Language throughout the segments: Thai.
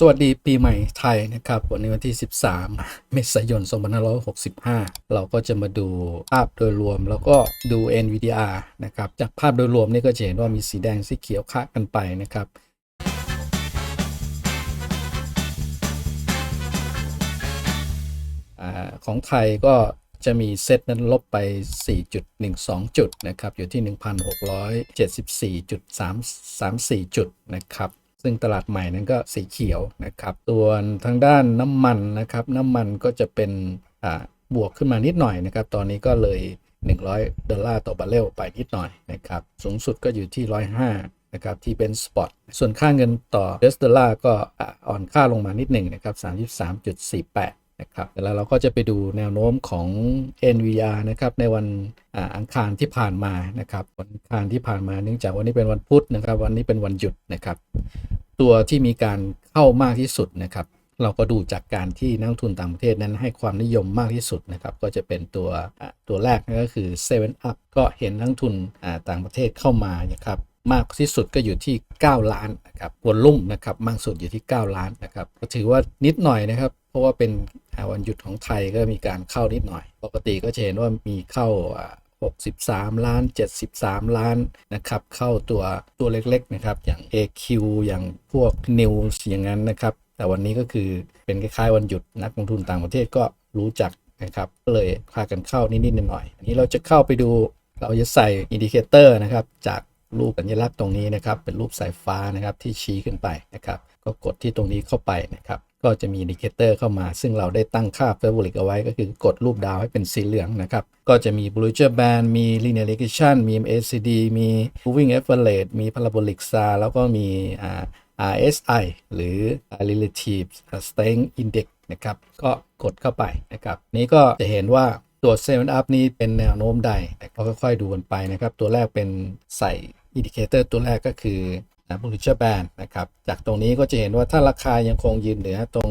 สวัสดีปีใหม่ไทยนะครับ วันนี้วันที่ 13 เมษายน 2565 เราก็จะมาดูภาพโดยรวมแล้วก็ดู NVDR นะครับ จากภาพโดยรวมนี่ก็จะเห็นว่ามีสีแดงสีเขียวคะกันไปนะครับอของไทยก็จะมีเซตนั้นลบไป 4.12 จุดนะครับ อยู่ที่ 1,674.334 จุดนะครับ ซึ่งตลาดใหม่นั้นก็สีเขียวนะครับส่วนทางด้านน้ำมันนะครับน้ำมันก็จะเป็นบวกขึ้นมานิดหน่อยนะครับตอนนี้ก็เลย 100 ดอลลาร์ต่อบาร์เรลไปนิดหน่อยนะครับสูงสุดก็อยู่ที่ 105นะครับที่เป็นสปอตส่วนค่าเงินต่อเดสดอลลาร์ก็อ่อ่อนค่าลงมานิดหนึ่งนะครับ33.48 นะครับแล้วเราก็จะไปดูแนวโน้มของ NVR นะครับในวันอังคารที่ผ่านมานะครับวันอังคารที่ผ่านมาเนื่องจากวันนี้เป็นวันพุธนะครับ วันนี้เป็นวันหยุดนะครับ ตัวที่มีการเข้ามากที่สุดนะครับ เราก็ดูจากการที่นักทุนต่างประเทศนั้นให้ความนิยมมากที่สุดนะครับ ก็จะเป็นตัวตัวแรกนั่นก็คือ7 up ก็เห็นนักลงทุนต่างประเทศเข้ามานะครับ มากที่สุดก็อยู่ที่ 9 ล้านนะครับวอลลุ่มนะครับมากสุดอยู่ที่ 9 ล้านนะครับก็ถือว่านิดหน่อยนะครับ เพราะว่าเป็นวันหยุดของไทยก็มีการเข้านิดหน่อย ปกติก็จะเห็นว่ามีเข้าอ่า63 ล้าน 73 ล้านนะครับเข้าตัวตัวเล็กๆนะครับอย่าง AQ อย่างพวก News อย่างนั้นนะครับ แต่วันนี้ก็คือเป็นคล้ายๆวันหยุดนักลงทุนต่างประเทศก็รู้จักนะครับก็เลยพากันเข้านิดๆหน่อยๆอันนี้เราจะเข้าไปดูเราจะใส่อินดิเคเตอร์นะครับจาก รูปสัญลักษณ์ตรงนี้นะครับ เป็นรูปสายฟ้านะครับที่ชี้ขึ้นไปนะครับ ก็กดที่ตรงนี้เข้าไปนะครับ ก็จะมีอินดิเคเตอร์เข้ามา ซึ่งเราได้ตั้งค่า f a v o r i t เอาไว้ก็คือกดรูปดาวให้เป็นสีเหลืองนะครับ ก็จะมี Bollinger Band มี Linear Regression มี MACD มี Moving Average มี Parabolic SAR แล้วก็มีอ่า RSI หรือ Relative Strength Index นะครับ ก็กดเข้าไปนะครับ นี้ก็จะเห็นว่าตัว7 up นี้เป็นแนวโน้มใดก็ค่อยๆดูกันไปนะครับ ตัวแรกเป็นใส่ อินดิเคเตอร์ตัวแรกก็คือ Bollinger Band นะครับ จากตรงนี้ก็จะเห็นว่าถ้าราคายังคงยืนเหนือตรง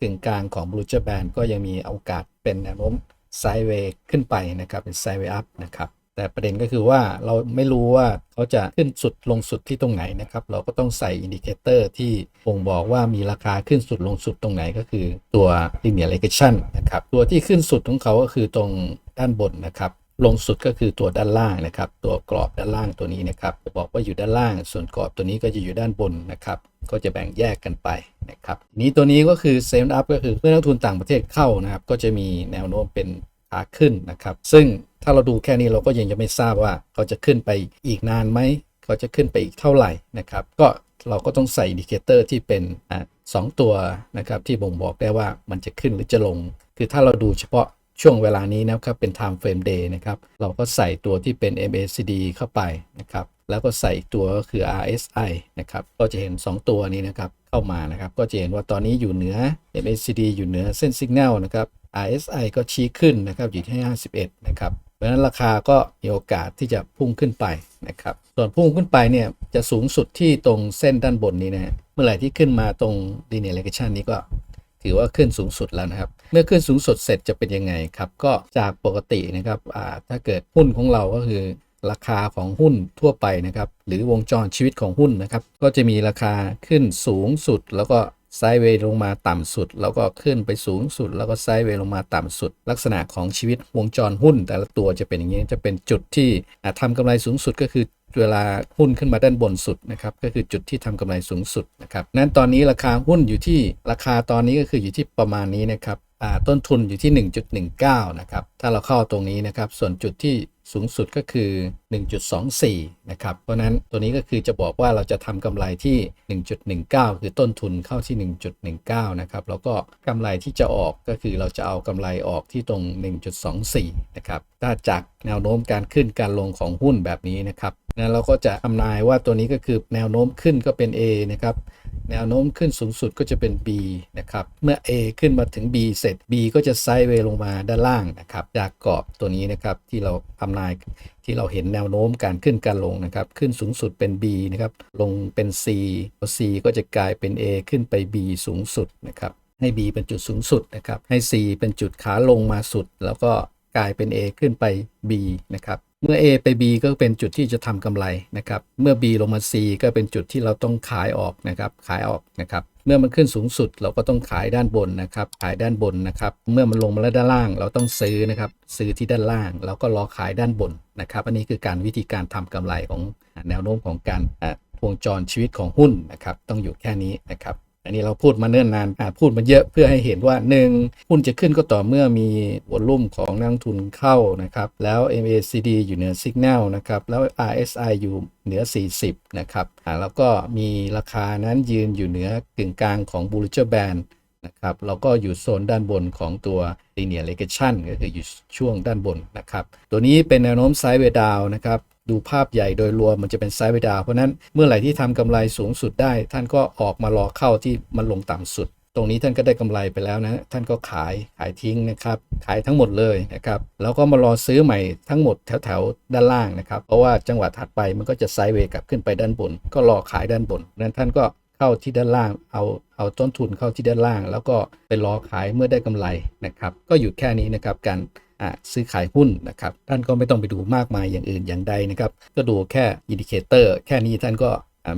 กึ่งกลางของ Bollinger Band ก็ยังมีโอกาสเป็นแนวโน้มไซด์เวย์ขึ้นไปนะครับ เป็นไซด์เวย์อัพนะครับ แต่ประเด็นก็คือว่าเราไม่รู้ว่าเขาจะขึ้นสุดลงสุดที่ตรงไหนนะครับ เราก็ต้องใส่อินดิเคเตอร์ที่บ่งบอกว่ามีราคาขึ้นสุดลงสุดตรงไหนก็คือตัว linear regression นะครับ ตัวที่ขึ้นสุดของเขาก็คือตรงด้านบนนะครับ ลงสุดก็คือตัวด้านล่างนะครับ ตัวกรอบด้านล่างตัวนี้นะครับบอกว่าอยู่ด้านล่าง ส่วนกรอบตัวนี้ก็จะอยู่ด้านบนนะครับ ก็จะแบ่งแยกกันไปนะครับ นี้ตัวนี้ก็คือเซฟอัพก็คือเพื่อนักทุนต่างประเทศเข้านะครับ ก็จะมีแนวโน้มเป็นขาขึ้นนะครับ ซึ่งถ้าเราดูแค่นี้เราก็ยังจะไม่ทราบว่าเขาจะขึ้นไปอีกนานไหมเขาจะขึ้นไปอีกเท่าไหร่นะครับ ก็เราก็ต้องใส่ดิเคเตอร์ที่เป็นอ่าสองตัวนะครับที่บ่งบอกได้ว่ามันจะขึ้นหรือจะลง คือถ้าเราดูเฉพาะ ช่วงเวลานี้นะครับเป็น time frame day นะครับ เราก็ใส่ตัวที่เป็น MACD เข้าไปนะครับ แล้วก็ใส่ตัวก็คือ RSI นะครับ ก็จะเห็น 2 ตัวนี้นะครับเข้ามานะครับ ก็จะเห็นว่าตอนนี้อยู่เหนือ MACD อยู่เหนือเส้น Signal นะครับ RSI ก็ชี้ขึ้นนะครับอยู่ที่ 51 นะครับเพราะฉะนั้นราคาก็มีโอกาสที่จะพุ่งขึ้นไปนะครับ ส่วนพุ่งขึ้นไปเนี่ยจะสูงสุดที่ตรงเส้นด้านบนนี้นะฮะเมื่อไหร่ที่ขึ้นมาตรง linear regression นี้ก็ ถือว่าขึ้นสูงสุดแล้วนะครับ เมื่อขึ้นสูงสุดเสร็จจะเป็นยังไงครับ ก็จากปกตินะครับถ้าเกิดหุ้นของเราก็คือราคาของหุ้นทั่วไปนะครับ หรือวงจรชีวิตของหุ้นนะครับ ก็จะมีราคาขึ้นสูงสุด แล้วก็ไซด์เวย์ลงมาต่ำสุด แล้วก็ขึ้นไปสูงสุด แล้วก็ไซด์เวย์ลงมาต่ำสุด ลักษณะของชีวิตวงจรหุ้น แต่ละตัวจะเป็นอย่างนี้จะเป็นจุดที่อ่าทำกำไรสูงสุดก็คือ เวลาหุ้นขึ้นมาด้านบนสุดนะครับก็คือจุดที่ทำกำไรสูงสุดนะครับนั้นตอนนี้ราคาหุ้นอยู่ที่ราคาตอนนี้ก็คืออยู่ที่ประมาณนี้นะครับต้นทุนอยู่ที่ 1.19 นะครับ ถ้าเราเข้าตรงนี้นะครับ ส่วนจุดที่ สูงสุดก็คือ 1.24 นะครับ เพราะนั้นตัวนี้ก็คือจะบอกว่าเราจะทำกำไรที่ 1.19 คือต้นทุนเข้าที่ 1.19 นะครับ แล้วก็กำไรที่จะออกก็คือเราจะเอากำไรออกที่ตรง 1.24 นะครับ ถ้าจากแนวโน้มการขึ้นการลงของหุ้นแบบนี้นะครับนั้นเราก็จะทำนายว่าตัวนี้ก็คือแนวโน้มขึ้นก็เป็น A นะครับแนวโน้มขึ้นสูงสุดก็จะเป็น B นะครับ เมื่อ A ขึ้นมาถึง B เสร็จ B ก็จะไซด์เวย์ลงมาด้านล่างนะครับ จากกรอบตัวนี้นะครับที่เราทำนายที่เราเห็นแนวโน้มการขึ้นการลงนะครับ ขึ้นสูงสุดเป็น B นะครับ ลงเป็น C พอ C ก็จะกลายเป็น A ขึ้นไป B สูงสุดนะครับ ให้ B เป็นจุดสูงสุดนะครับ ให้ C เป็นจุดขาลงมาสุด แล้วก็ กลายเป็น A ขึ้นไป B นะครับ เมื่อ A ไป B ก็เป็นจุดที่จะทำกำไรนะครับ เมื่อ B ลงมา C ก็เป็นจุดที่เราต้องขายออกนะครับ ขายออกนะครับ เมื่อมันขึ้นสูงสุดเราก็ต้องขายด้านบนนะครับ ขายด้านบนนะครับ เมื่อมันลงมาแล้วด้านล่าง เราต้องซื้อนะครับ ซื้อที่ด้านล่าง แล้วก็รอขายด้านบนนะครับ อันนี้คือการวิธีการทำกำไรของแนวโน้มของการวงจรชีวิตของหุ้นนะครับ ต้องอยู่แค่นี้นะครับ อันนี้เราพูดมาเนิ่นนานอ่าพูดมาเยอะเพื่อให้เห็นว่า 1. หุ้นจะขึ้นก็ต่อเมื่อมีวอลุ่มของนักทุนเข้านะครับ แล้ว MACD อยู่เหนือ Signal นะครับ แล้ว RSI อยู่เหนือ 40 นะครับอ่าแล้วก็มีราคานั้นยืนอยู่เหนือกึ่งกลางของ Bollinger Band นะครับแล้วก็อยู่โซนด้านบนของตัว linear regression ก็คืออยู่ช่วงด้านบนนะครับ ตัวนี้เป็นแนวโน้มไซด์เวดาวนะครับ ดูภาพใหญ่โดยรวมมันจะเป็นไซด์เวดาวเพราะนั้นเมื่อไหร่ที่ทำกำไรสูงสุดได้ ท่านก็ออกมารอเข้าที่มันลงต่ำสุด ตรงนี้ท่านก็ได้กำไรไปแล้วนะ ท่านก็ขายขายทิ้งนะครับ ขายทั้งหมดเลยนะครับ แล้วก็มารอซื้อใหม่ทั้งหมดแถวแถวๆด้านล่างนะครับ เพราะว่าจังหวะถัดไปมันก็จะไซด์เวกลับขึ้นไปด้านบน ก็รอขายด้านบนนั้นท่านก็เข้าที่ด้านล่างเอาเอาต้นทุนเข้าที่ด้านล่าง แล้วก็ไปรอขายเมื่อได้กำไรนะครับ ก็อยู่แค่นี้นะครับการ ซื้อขายหุ้นนะครับ ท่านก็ไม่ต้องไปดูมากมายอย่างอื่นอย่างใดนะครับ ก็ดูแค่อินดิเคเตอร์แค่นี้ท่านก็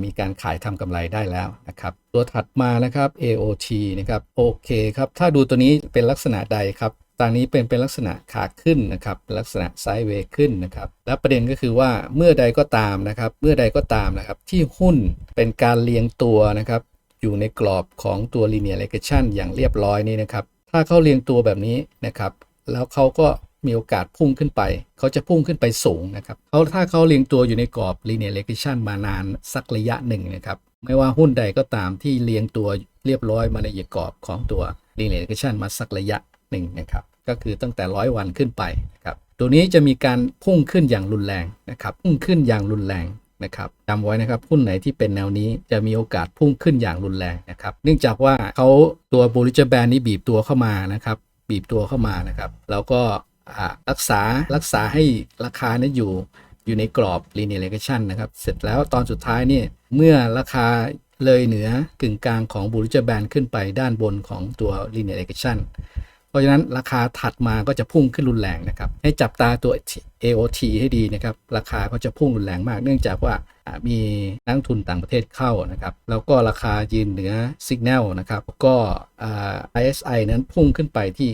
มีการขายทำกำไรได้แล้วนะครับ ตัวถัดมานะครับ AOT นะครับโอเคครับ ถ้าดูตัวนี้เป็นลักษณะใดครับตอนนี้เป็นเป็นลักษณะขาขึ้นนะครับลักษณะไซด์เวย์ขึ้นนะครับ และประเด็นก็คือว่าเมื่อใดก็ตามนะครับ เมื่อใดก็ตามนะครับ ที่หุ้นเป็นการเรียงตัวนะครับ อยู่ในกรอบของตัว linear regression อย่างเรียบร้อยนี่นะครับ ถ้าเข้าเรียงตัวแบบนี้นะครับ แล้วเขาก็มีโอกาสพุ่งขึ้นไป เขาจะพุ่งขึ้นไปสูงนะครับเขาถ้าเขาเรียงตัวอยู่ในกรอบ linear regression มานานสักระยะหนึ่งนะครับ ไม่ว่าหุ้นใดก็ตามที่เรียงตัวเรียบร้อยมาในกรอบของตัว linear regression มาสักระยะหนึ่งนะครับ ก็คือตั้งแต่ร้อยวันขึ้นไปนะครับ ตัวนี้จะมีการพุ่งขึ้นอย่างรุนแรงนะครับ พุ่งขึ้นอย่างรุนแรงนะครับจำไว้นะครับหุ้นไหนที่เป็นแนวนี้จะมีโอกาสพุ่งขึ้นอย่างรุนแรงนะครับ เนื่องจากว่าเขาตัว Bollinger Band นี้บีบตัวเข้ามานะครับ บีบตัวเข้ามานะครับ แล้วก็รักษารักษาให้ราคานั้นอยู่อยู่ในกรอบ linear regression นะครับ เสร็จแล้วตอนสุดท้ายเนี่ยเมื่อราคาเลยเหนือกึ่งกลางของ Bollinger Band ขึ้นไปด้านบนของตัว linear regression เพราะฉะนั้นราคาถัดมาก็จะพุ่งขึ้นรุนแรงนะครับ ให้จับตาตัว AOT ให้ดีนะครับ ราคาก็จะพุ่งรุนแรงมาก เนื่องจากว่า มีนักทุนต่างประเทศเข้านะครับ แล้วก็ราคายืนเหนือ Signal นะครับ ก็อ่า ISI นั้นพุ่งขึ้นไปที่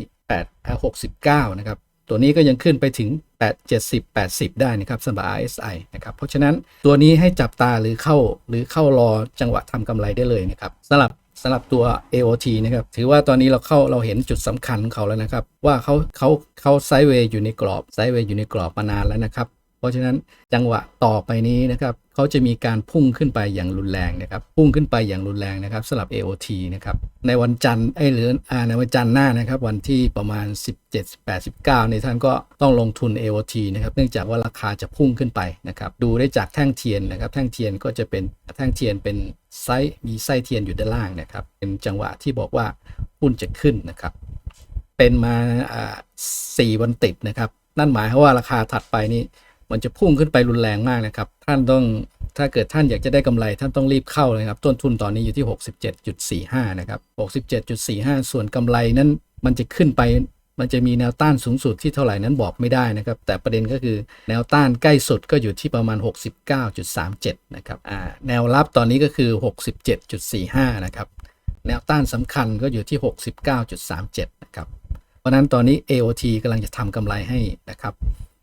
8 69 นะครับ ตัวนี้ก็ยังขึ้นไปถึง 8 70 80 ได้นะครับสำหรับ RSI นะครับ เพราะฉะนั้นตัวนี้ให้จับตาหรือเข้าหรือเข้ารอจังหวะทำกำไรได้เลยนะครับสำหรับสำหรับตัว AOT นะครับ ถือว่าตอนนี้เราเข้าเราเห็นจุดสำคัญของเขาแล้วนะครับ ว่าเขาเขาเขาไซด์เวย์อยู่ในกรอบไซด์เวย์อยู่ในกรอบมานานแล้วนะครับ เพราะฉะนั้นจังหวะต่อไปนี้นะครับเขาจะมีการพุ่งขึ้นไปอย่างรุนแรงนะครับ พุ่งขึ้นไปอย่างรุนแรงนะครับสำหรับ AOT นะครับในวันจันทร์ไอ้หรืออ่าในวันจันทร์หน้านะครับ วันที่ประมาณ 17 8 19ในท่านก็ต้องลงทุน AOT นะครับเนื่องจากว่าราคาจะพุ่งขึ้นไปนะครับดูได้จากแท่งเทียนนะครับ แท่งเทียนก็จะเป็นแท่งเทียนเป็นไส้มีไส้เทียนอยู่ด้านล่างนะครับ เป็นจังหวะที่บอกว่าหุ้นจะขึ้นนะครับเป็นมาอ่าสี่วันติดนะครับ นั่นหมายความว่าราคาถัดไปนี่ มันจะพุ่งขึ้นไปรุนแรงมากนะครับ ท่านต้องถ้าเกิดท่านอยากจะได้กำไรท่านต้องรีบเข้าเลยครับ ต้นทุนตอนนี้อยู่ที่ 67.45 นะครับ 67.45 ส่วนกำไรนั้นมันจะขึ้นไปมันจะมีแนวต้านสูงสุดที่เท่าไหร่นั้นบอกไม่ได้นะครับ แต่ประเด็นก็คือแนวต้านใกล้สุดก็อยู่ที่ประมาณ 69.37 นะครับอ่าแนวรับตอนนี้ก็คือ 67.45 นะครับ แนวต้านสำคัญก็อยู่ที่ 69.37 นะครับ เพราะฉะนั้นตอนนี้ AOT กำลังจะทำกำไรให้นะครับ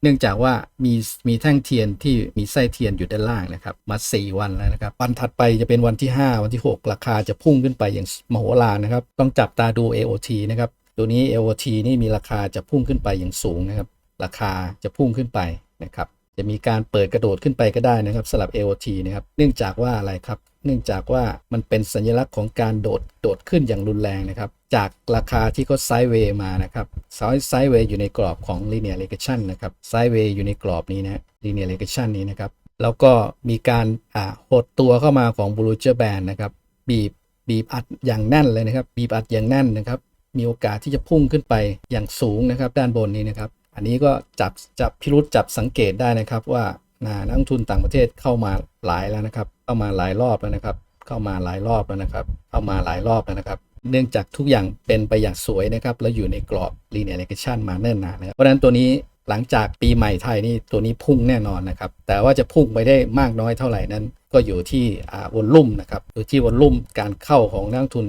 เนื่องจากว่ามีมีแท่งเทียนที่มีไส้เทียนอยู่ด้านล่างนะครับ มา 4 วันแล้วนะครับ วันถัดไปจะเป็นวันที่ 5 วันที่ 6 ราคาจะพุ่งขึ้นไปอย่างมโหฬารนะครับ ต้องจับตาดู AOT นะครับตัวนี้ AOT นี่มีราคาจะพุ่งขึ้นไปอย่างสูงนะครับ ราคาจะพุ่งขึ้นไปนะครับ จะมีการเปิดกระโดดขึ้นไปก็ได้นะครับสำหรับ AOT นะครับเนื่องจากว่าอะไรครับ เนื่องจากว่ามันเป็นสัญลักษณ์ของการโดดโดดขึ้นอย่างรุนแรงนะครับ จากราคาที่เขาไซด์เวย์มานะครับไซด์ไซด์เวย์อยู่ในกรอบของ linear regression นะครับไซด์เวย์อยู่ในกรอบนี้นะ linear regression นี้นะครับแล้วก็มีการอ่าหดตัวเข้ามาของ Bollinger Band นะครับบีบบีบอัดอย่างแน่นเลยนะครับ บีบอัดอย่างแน่นนะครับ มีโอกาสที่จะพุ่งขึ้นไปอย่างสูงนะครับ ด้านบนนี้นะครับ อันนี้ก็จับจับพิรุษจับสังเกตได้นะครับว่านักลงทุนต่างประเทศเข้ามาหลายแล้วนะครับ เข้ามาหลายรอบแล้วนะครับ เข้ามาหลายรอบแล้วนะครับ เข้ามาหลายรอบแล้วนะครับ เนื่องจากทุกอย่างเป็นไปอย่างสวยนะครับ แล้วอยู่ในกรอบ linear regression มาเน่นนานะครับเพราะฉะนั้นตัวนี้หลังจากปีใหม่ไทยนี่ตัวนี้พุ่งแน่นอนนะครับ แต่ว่าจะพุ่งไปได้มากน้อยเท่าไหร่นั้น ก็อยู่ที่วอลลุ่มนะครับอยู่ที่วอลลุ่มการเข้าของนักทุน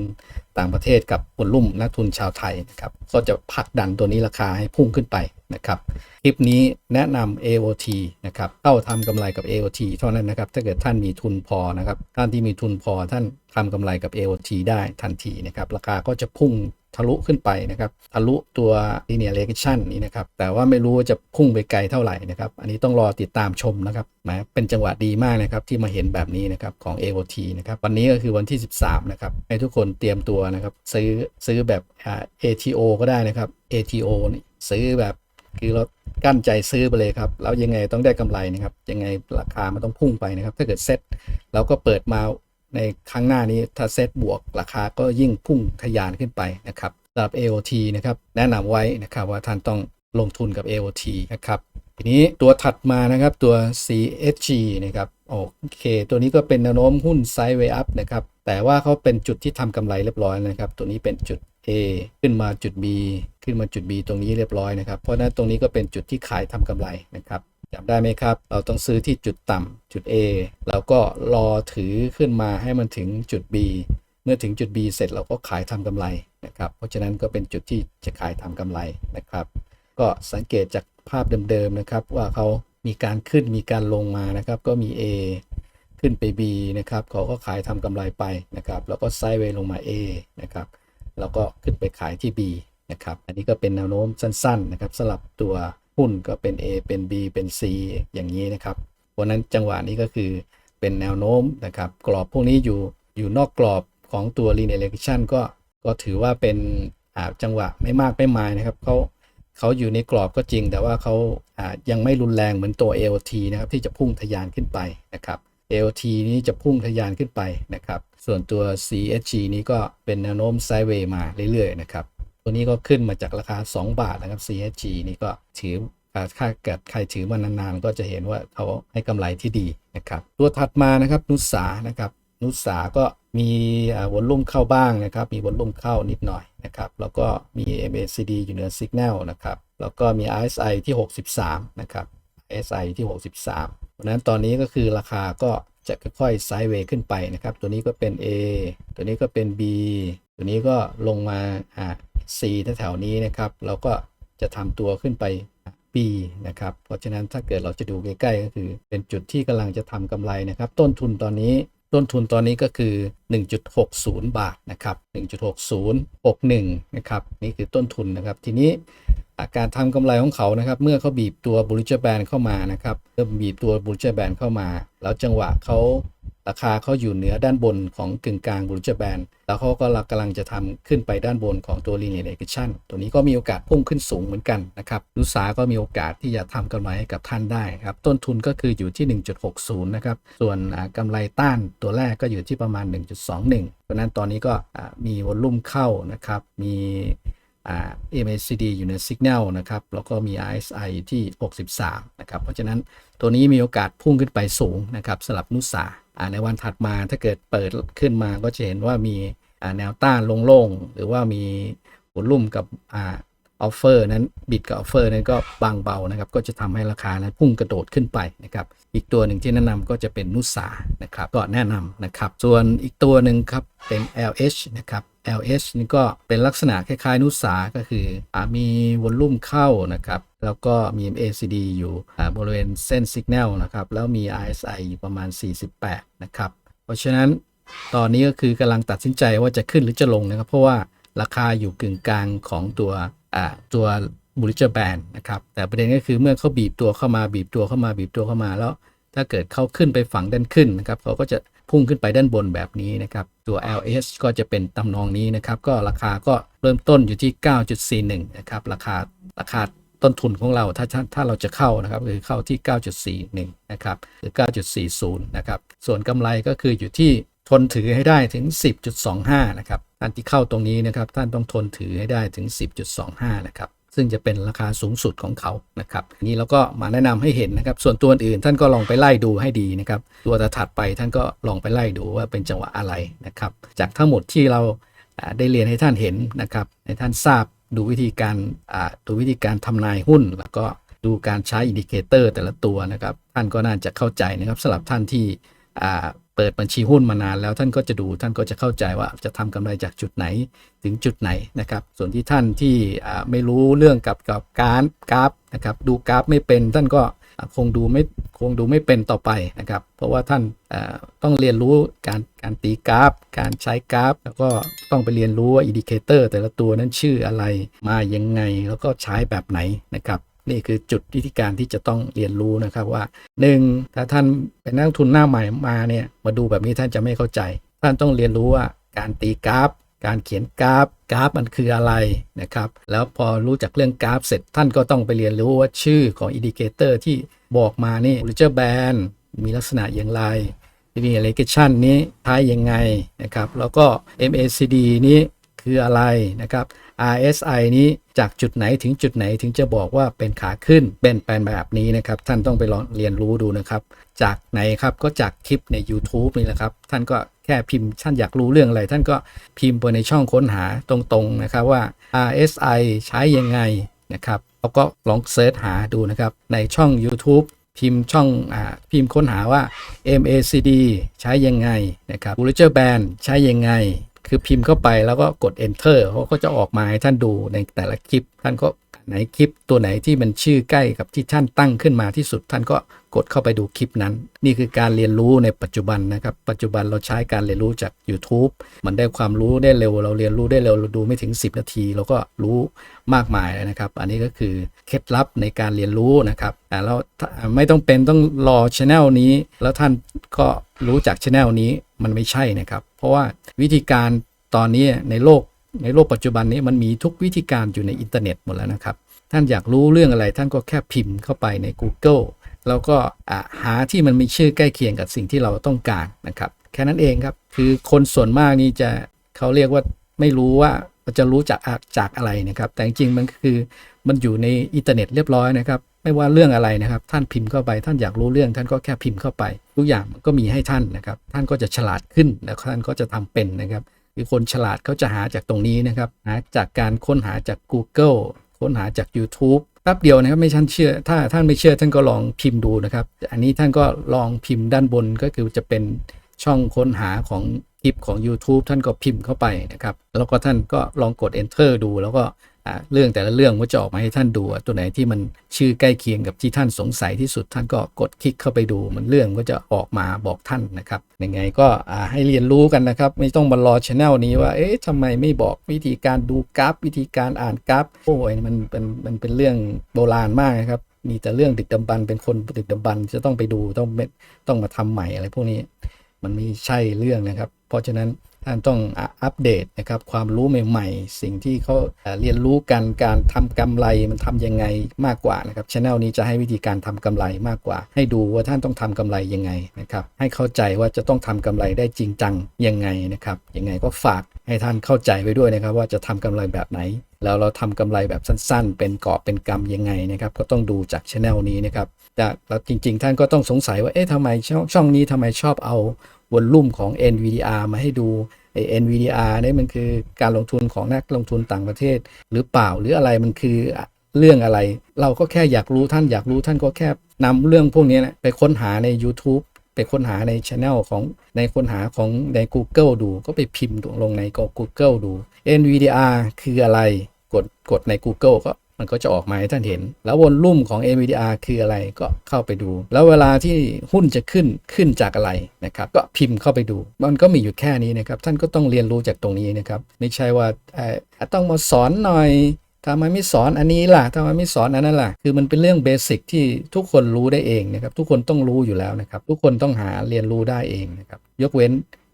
ต่างประเทศกับวอลลุ่มนักทุนชาวไทยนะครับก็จะผลักดันตัวนี้ราคาให้พุ่งขึ้นไปนะครับคลิปนี้แนะนำ AOT นะครับเข้าทำกำไรกับ AOT เท่านั้นนะครับถ้าเกิดท่านมีทุนพอนะครับท่านที่มีทุนพอท่านทำกำไรกับ AOT ได้ทันทีนะครับราคาก็จะพุ่ง ทะลุขึ้นไปนะครับทะลุตัว linear regression นี้นะครับ แต่ว่าไม่รู้ว่าจะพุ่งไปไกลเท่าไหร่นะครับ อันนี้ต้องรอติดตามชมนะครับแหมเป็นจังหวะดีมากนะครับที่มาเห็นแบบนี้นะครับของ AOT นะครับ วันนี้ก็คือวันที่ 13 นะครับ ให้ทุกคนเตรียมตัวนะครับ ซื้อซื้อแบบ ATO ก็ได้นะครับ ATO นี่ซื้อแบบคือเรากั้นใจซื้อไปเลยครับแล้วยังไงต้องได้กำไรนะครับ ยังไงราคามันต้องพุ่งไปนะครับ ถ้าเกิดเซ็ตเราก็เปิดมา ในครั้งหน้านี้ถ้าเซตบวกราคาก็ยิ่งพุ่งทะยานขึ้นไปนะครับสำหรับ AOT นะครับแนะนำไว้นะครับว่าท่านต้องลงทุนกับ AOT นะครับทีนี้ตัวถัดมานะครับตัว CSG นะครับโอเค ตัวนี้ก็เป็นแนวโน้มหุ้นไซด์เวย์อัพนะครับแต่ว่าเขาเป็นจุดที่ทำกำไรเรียบร้อยนะครับ ตัวนี้เป็นจุด A ขึ้นมาจุด B ขึ้นมาจุด B ตรงนี้เรียบร้อยนะครับ เพราะฉะนั้นตรงนี้ก็เป็นจุดที่ขายทำกำไรนะครับ จำได้ไหมครับ เราต้องซื้อที่จุดต่ำจุด A แล้วก็รอถือขึ้นมาให้มันถึงจุด B เมื่อถึงจุด B เสร็จเราก็ขายทำกำไรนะครับ เพราะฉะนั้นก็เป็นจุดที่จะขายทำกำไรนะครับ ก็สังเกตจากภาพเดิมๆนะครับ ว่าเขามีการขึ้นมีการลงมานะครับ ก็มี A ขึ้นไป B นะครับเขาก็ขายทำกำไรไปนะครับ แล้วก็ไซด์เวย์ลงมา A นะครับ แล้วก็ขึ้นไปขายที่ B นะครับ อันนี้ก็เป็นแนวโน้มสั้น ๆ นะครับสลับตัว หุ้นก็เป็น A เป็น B เป็น C อย่างนี้นะครับเพราะนั้นจังหวะนี้ก็คือเป็นแนวโน้มนะครับ กรอบพวกนี้อยู่อยู่นอกกรอบของตัว linear regression ก็ก็ถือว่าเป็นจังหวะไม่มากไม่มายนะครับเขาเขาอยู่ในกรอบก็จริง แต่ว่าเขาายังไม่รุนแรงเหมือนตัว AOT นะครับที่จะพุ่งทะยานขึ้นไปนะครับ AOT นี้จะพุ่งทะยานขึ้นไปนะครับ ส่วนตัว CSG นี้ก็เป็นแนวโน้มไซด์เวย์มาเรื่อยๆนะครับ ตัวนี้ก็ขึ้นมาจากราคา 2 บาทนะครับ CSG นี่ก็ถืออ่าเกิดใครถือมานานๆ ก็จะเห็นว่าเขาให้กำไรที่ดีนะครับ ตัวถัดมานะครับนุสานะครับนุสาก็มีวอลลุ่มเข้าบ้างนะครับ มีวอลลุ่มเข้านิดหน่อยนะครับ แล้วก็มี MACD อยู่เหนือ Signal นะครับ แล้วก็มี RSI ที่ 63 นะครับ RSI ที่ 63 เพราะฉะนั้นตอนนี้ก็คือราคาก็จะค่อยๆไซด์เวย์ขึ้นไปนะครับ ตัวนี้ก็เป็น A ตัวนี้ก็เป็น B ตัวนี้ก็ลงมาอ่า C แถวๆนี้นะครับแล้วก็จะทำตัวขึ้นไป B นะครับ เพราะฉะนั้นถ้าเกิดเราจะดูใกล้ๆก็คือ เป็นจุดที่กำลังจะทำกำไรนะครับ ต้นทุนตอนนี้ต้นทุนตอนนี้ก็คือ 1.60 บาทนะครับ 1.6061 นะครับ นี่คือต้นทุนนะครับ ทีนี้อาการทำกำไรของเขานะครับ เมื่อเขาบีบตัวบูลิเจอร์แบนเข้ามานะครับเริ่มบีบตัวบูลิเจอร์แบนเข้ามา แล้วจังหวะเขา ราคาเขาอยู่เหนือด้านบนของกึ่งกลางบูลิเจอร์แบนแล้วเขาก็กำลังจะทำขึ้นไปด้านบนของตัว linear regression ตัวนี้ก็มีโอกาสพุ่งขึ้นสูงเหมือนกันนะครับนุสาก็มีโอกาสที่จะทำกำไรให้กับท่านได้ครับต้นทุนก็คืออยู่ที่ 1.60 นะครับ ส่วนอ่ากำไรต้านตัวแรกก็อยู่ที่ประมาณ 1.21 เพราะฉะนั้นตอนนี้ก็มีวอลลุ่มเข้านะครับ มีอ่า MACD อยู่ใน Signal นะครับ แล้วก็มี RSI อยู่ที่ 63 นะครับ เพราะฉะนั้นตัวนี้มีโอกาสพุ่งขึ้นไปสูงนะครับสำหรับนุสา ในวันถัดมาถ้าเกิดเปิดขึ้นมาก็จะเห็นว่ามีแนวต้านโล่งๆหรือว่ามีหัวลุ่มกับ ออฟเฟอร์นั้นบิดกับออฟเฟอร์นั้นก็บางเบานะครับก็จะทำให้ราคานั้นพุ่งกระโดดขึ้นไปนะครับอีกตัวหนึ่งที่แนะนำก็จะเป็นนุสานะครับก็แนะนำนะครับส่วนอีกตัวหนึ่งครับเป็น LH นะครับ LH นี่ก็เป็นลักษณะคล้ายๆ นุสาก็คืออมีวอลลุ่มเข้านะครับแล้วก็มี MACD อยู่บริเวณเส้น Signal นะครับแล้วมี RSI อยู่ประมาณ 48 นะครับเพราะฉะนั้นตอนนี้ก็คือกำลังตัดสินใจว่าจะขึ้นหรือจะลงนะครับ เพราะว่าราคาอยู่กึ่งกลางของตัว ตัวบูริเจอร์แบนนะครับแต่ประเด็นก็คือเมื่อเขาบีบตัวเข้ามาบีบตัวเข้ามาบีบตัวเข้ามาแล้วถ้าเกิดเขาขึ้นไปฝั่งด้านขึ้นนะครับเขาก็จะพุ่งขึ้นไปด้านบนแบบนี้นะครับ ตัว LS ก็จะเป็นตำนองนี้นะครับ ก็ราคาก็เริ่มต้นอยู่ที่ 9.41 นะครับ ราคาราคาต้นทุนของเราถ้าถ้าถ้าเราจะเข้านะครับคือเข้าที่ 9.41 นะครับหรือ 9.40 นะครับ ส่วนกำไรก็คืออยู่ที่ทนถือให้ได้ถึง 10.25 นะครับ ท่านที่เข้าตรงนี้นะครับ ท่านต้องทนถือให้ได้ถึง 10.25 นะครับ ซึ่งจะเป็นราคาสูงสุดของเขานะครับนี้เราก็มาแนะนำให้เห็นนะครับ ส่วนตัวอื่นท่านก็ลองไปไล่ดูให้ดีนะครับ ตัวถัดไปท่านก็ลองไปไล่ดูว่าเป็นจังหวะอะไรนะครับ จากทั้งหมดที่เราได้เรียนให้ท่านเห็นนะครับ ให้ท่านทราบดูวิธีการดูวิธีการทำนายหุ้น แล้วก็ดูการใช้อินดิเคเตอร์แต่ละตัวนะครับ ท่านก็น่าจะเข้าใจนะครับสำหรับท่านที่ เปิดบัญชีหุ้นมานานแล้วท่านก็จะดูท่านก็จะเข้าใจว่าจะทำกำไรจากจุดไหนถึงจุดไหนนะครับ ส่วนที่ท่านที่ไม่รู้เรื่องกับกับการกราฟนะครับดูกราฟไม่เป็นท่านก็คงดูไม่คงดูไม่เป็นต่อไปนะครับ เพราะว่าท่านต้องเรียนรู้การการตีกราฟ การใช้กราฟ แล้วก็ต้องไปเรียนรู้ว่าอินดิเคเตอร์แต่ละตัวนั้นชื่ออะไรมายังไงแล้วก็ใช้แบบไหนนะครับ นี่คือจุดวิธีการที่จะต้องเรียนรู้นะครับว่า 1. ถ้าท่านเป็นนักลงทุนหน้าใหม่มาเนี่ยมาดูแบบนี้ท่านจะไม่เข้าใจ ท่านต้องเรียนรู้ว่าการตีกราฟ การเขียนกราฟ กราฟมันคืออะไรนะครับ แล้วพอรู้จักเรื่องกราฟเสร็จท่านก็ต้องไปเรียนรู้ว่าชื่อของอินดิเคเตอร์ที่บอกมานี่ Bollinger Band มีลักษณะอย่างไรมีอะไรกชันนี้ใช้ยังไงนะครับ แล้วก็ MACD นี้คืออะไรนะครับ RSI นี้จากจุดไหนถึงจุดไหนถึงจะบอกว่าเป็นขาขึ้นเป็นแปลนแบบนี้นะครับ ท่านต้องไปลองเรียนรู้ดูนะครับ จากไหนครับก็จากคลิปใน YouTube นี่แหละครับ ท่านก็แค่พิมพ์ท่านอยากรู้เรื่องอะไร ท่านก็พิมพ์ไปในช่องค้นหาตรงๆนะครับว่า RSI ใช้ยังไงนะครับแล้วก็ลองเซิร์ชหาดูนะครับ ในช่อง YouTube พิมพ์ช่องอพิมพ์ค้นหาว่า MACD ใช้ยังไงนะครับ Bollinger Band ใช้ยังไง คือพิมพ์เข้าไปแล้วก็กด enter เขาก็จะออกมาให้ท่านดูในแต่ละคลิป ท่านก็ไหนคลิปตัวไหนที่มันชื่อใกล้กับที่ท่านตั้งขึ้นมาที่สุด ท่านก็กดเข้าไปดูคลิปนั้น นี่คือการเรียนรู้ในปัจจุบันนะครับ ปัจจุบันเราใช้การเรียนรู้จาก YouTube มันได้ความรู้ได้เร็ว เราเรียนรู้ได้เร็วเราดูไม่ถึง 10 นาที เราก็รู้มากมายเลยนะครับ อันนี้ก็คือเคล็ดลับในการเรียนรู้นะครับแล้วถ้าไม่ต้องเป็นต้องรอช anel นี้ แล้วท่านก็รู้จากช anel นี้มันไม่ใช่นะครับ เพราะว่าวิธีการตอนนี้ในโลกในโลกปัจจุบันนี้มันมีทุกวิธีการอยู่ในอินเทอร์เน็ตหมดแล้วนะครับ ท่านอยากรู้เรื่องอะไรท่านก็แค่พิมพ์เข้าไปใน Google แล้วก็หาที่มันมีชื่อใกล้เคียงกับสิ่งที่เราต้องการนะครับ แค่นั้นเองครับ คือคนส่วนมากนี่จะเขาเรียกว่าไม่รู้ว่าจะรู้จากจากอะไรนะครับ แต่จริงมันคือมันอยู่ในอินเทอร์เน็ตเรียบร้อยนะครับ ไม่ว่าเรื่องอะไรนะครับ ท่านพิมพ์เข้าไป ท่านอยากรู้เรื่อง ท่านก็แค่พิมพ์เข้าไป ทุกอย่างมันก็มีให้ท่านนะครับ ท่านก็จะฉลาดขึ้นแล้วท่านก็จะทำเป็นนะครับคือคนฉลาดเขาจะหาจากตรงนี้นะครับหาจากการค้นหาจาก Google ค้นหาจาก YouTube แป๊บเดียวนะครับไม่ท่านเชื่อ ถ้าท่านไม่เชื่อท่านก็ลองพิมพ์ดูนะครับ อันนี้ท่านก็ลองพิมพ์ด้านบนก็คือจะเป็นช่องค้นหาของคลิปของ YouTube ท่านก็พิมพ์เข้าไปนะครับ แล้วก็ท่านก็ลองกด enter ดู แล้วก็ เรื่องแต่ละเรื่องก็จะออกมาให้ท่านดูตัวไหนที่มันชื่อใกล้เคียงกับที่ท่านสงสัยที่สุด ท่านก็กดคลิกเข้าไปดู มันเรื่องก็จะออกมาบอกท่านนะครับยังไงก็ให้เรียนรู้กันนะครับ ไม่ต้องมารอช anel นี้ว่าเอ๊ะทำไมไม่บอกวิธีการดูกราฟ วิธีการอ่านกราฟโอ้ยมันเป็นมันเป็นเรื่องโบราณมากนะครับมีแต่เรื่องดึกดำบรรพ์เป็นคนดึกดำบรรพ์จะต้องไปดูต้องต้องมาทำใหม่อะไรพวกนี้ มันไม่ใช่เรื่องนะครับ เพราะฉะนั้น ท่านต้องอัปเดตนะครับความรู้ใหม่ ๆ สิ่งที่เขาเรียนรู้กันการทำกำไรมันทำยังไงมากกว่านะครับช anel นี้จะให้วิธีการทำกำไรมากกว่า ให้ดูว่าท่านต้องทำกำไรยังไงนะครับให้เข้าใจว่าจะต้องทำกำไรได้จริงจังยังไงนะครับยังไงก็ฝากให้ท่านเข้าใจไว้ด้วยนะครับ ว่าจะทำกำไรแบบไหนแล้วเราทำกำไรแบบสั้นๆ เป็นกอบเป็นกำยังไงนะครับ ก็ต้องดูจากช anel นี้นะครับแต่แล้วจริง ๆ ท่านก็ต้องสงสัยว่าเอ๊ะทำไมช่องช่องนี้ทำไมชอบเอา วอลลุ่มของ NVDR มาให้ดูไอ้ NVDR เนี่ยมันคือการลงทุนของนักลงทุนต่างประเทศ หรือเปล่าหรืออะไรมันคือเรื่องอะไร เราก็แค่อยากรู้ท่านอยากรู้ท่านก็แค่นำเรื่องพวกนี้นะไปค้นหาใน YouTube ไปค้นหาในช anel ของในค้นหาของใน Google ดูก็ไปพิมพ์ลงใน Google ดู NVDR คืออะไรกดกดใน Google ก็ มันก็จะออกมาให้ท่านเห็น แล้ววอลลุ่มของ NVDR คืออะไรก็เข้าไปดู แล้วเวลาที่หุ้นจะขึ้นขึ้นจากอะไรนะครับ ก็พิมพ์เข้าไปดู มันก็มีอยู่แค่นี้นะครับ ท่านก็ต้องเรียนรู้จากตรงนี้นะครับ ไม่ใช่ว่าเออต้องมาสอนหน่อยทำไมไม่สอนอันนี้ล่ะทำไมไม่สอนอันนั้นล่ะ คือมันเป็นเรื่องเบสิกที่ทุกคนรู้ได้เองนะครับ ทุกคนต้องรู้อยู่แล้วนะครับ ทุกคนต้องหาเรียนรู้ได้เองนะครับ ยกเว้น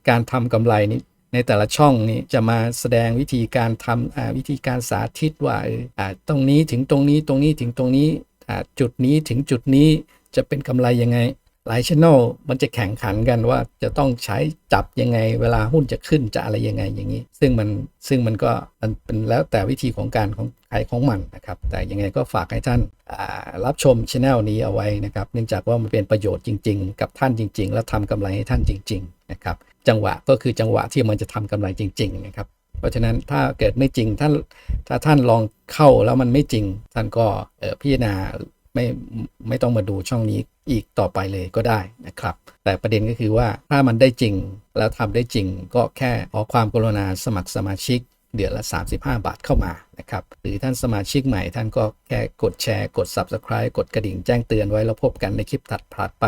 การทำกำไรนี้ ในแต่ละช่องนี้จะมาแสดงวิธีการทำวิธีการสาธิตว่าตรงนี้ถึงตรงนี้ตรงนี้ถึงตรงนี้จุดนี้ถึงจุดนี้จะเป็นกำไรยังไง หลายช anel มันจะแข่งขันกันว่าจะต้องใช้จับยังไง เวลาหุ้นจะขึ้นจะอะไรยังไงอย่างนี้ ซึ่งมันซึ่งมันก็มันเป็นแล้วแต่วิธีของการของใครของมันนะครับ แต่ยังไงก็ฝากให้ท่านรับชมช anel นี้เอาไว้นะครับ เนื่องจากว่ามันเป็นประโยชน์จริง ๆ กับท่านจริง ๆ แล้วทำกำไรให้ท่านจริง ๆ นะครับ จังหวะก็คือจังหวะที่มันจะทำกำไรจริง ๆ นะครับ เพราะฉะนั้นถ้าเกิดไม่จริงท่านถ้าท่านลองเข้าแล้วมันไม่จริง ท่านก็ออพิจารณา ไม่ไม่ต้องมาดูช่องนี้อีกต่อไปเลยก็ได้นะครับ แต่ประเด็นก็คือว่าถ้ามันได้จริงแล้วทำได้จริงก็แค่ขอความกรุณาสมัครสมาชิกเดือนละ 35 บาทเข้ามานะครับ หรือท่านสมาชิกใหม่ท่านก็แค่กดแชร์ กด Subscribe กดกระดิ่งแจ้งเตือนไว้แล้วพบกันในคลิปถัดผลัดไป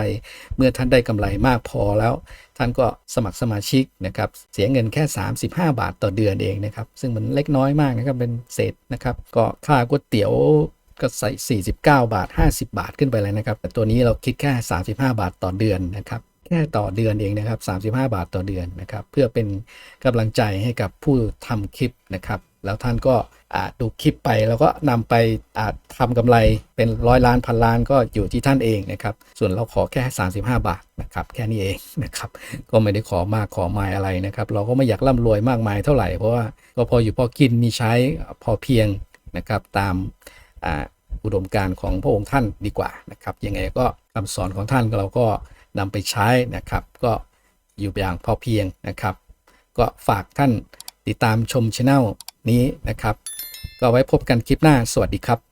เมื่อท่านได้กำไรมากพอแล้ว ท่านก็สมัครสมาชิกนะครับ เสียเงินแค่ 35 บาทต่อเดือนเองนะครับ ซึ่งมันเล็กน้อยมากนะครับ เป็นเศษนะครับ ก็ค่าก๋วยเตี๋ยว ก็ใส่ 49 บาท 50 บาทขึ้นไปเลยนะครับ แต่ตัวนี้เราคิดแค่ 35 บาทต่อเดือนนะครับ แค่ต่อเดือนเองนะครับ 35 บาทต่อเดือนนะครับ เพื่อเป็นกำลังใจให้กับผู้ทำคลิปนะครับ แล้วท่านก็ดูคลิปไปแล้วก็นำไปาจทำกำไรเป็นร้อยล้านพันล้านก็อยู่ที่ท่านเองนะครับ ส่วนเราขอแค่ 35 บาทนะครับ แค่นี้เองนะครับ ก็ไม่ได้ขอมากขอมายอะไรนะครับ เราก็ไม่อยากร่ำรวยมากมายเท่าไหร่เพราะว่าก็พออยู่พอกินมีใช้พอเพียงนะครับตาม อ่าอุดมการณ์ของพระองค์ท่านดีกว่านะครับยังไงก็คำสอนของท่านเราก็นำไปใช้นะครับ ก็อยู่อย่างพอเพียงนะครับ ก็ฝากท่านติดตามชมช anel นี้นะครับ ก็ไว้พบกันคลิปหน้าสวัสดีครับ